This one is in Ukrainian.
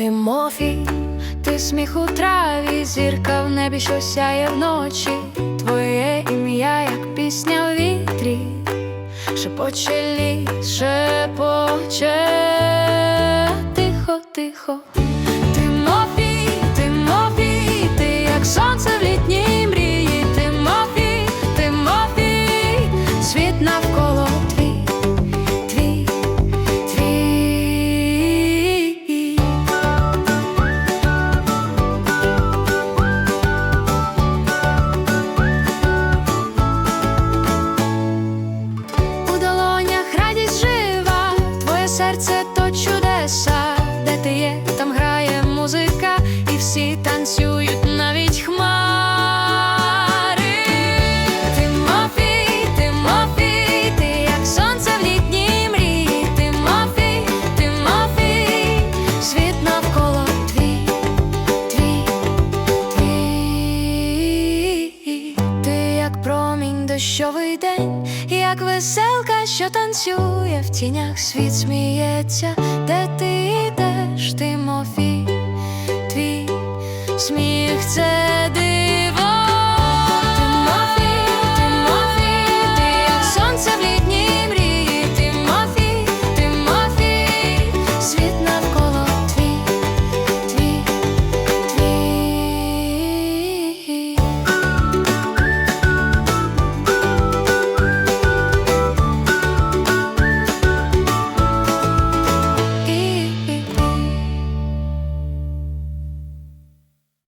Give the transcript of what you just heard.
Тимофій, ти сміх у траві, зірка в небі, що сяє вночі. Твоє ім'я, як пісня в вітрі, шепоче ліс, шепоче тихо, тихо. Тимофій, Тимофій, ти як сонце в літній мрії. Тимофій, Тимофій, світ навколо серце дощовий день, як веселка, що танцює в тінях, світ сміється, де ти йдеш, Тимофій, твій сміх це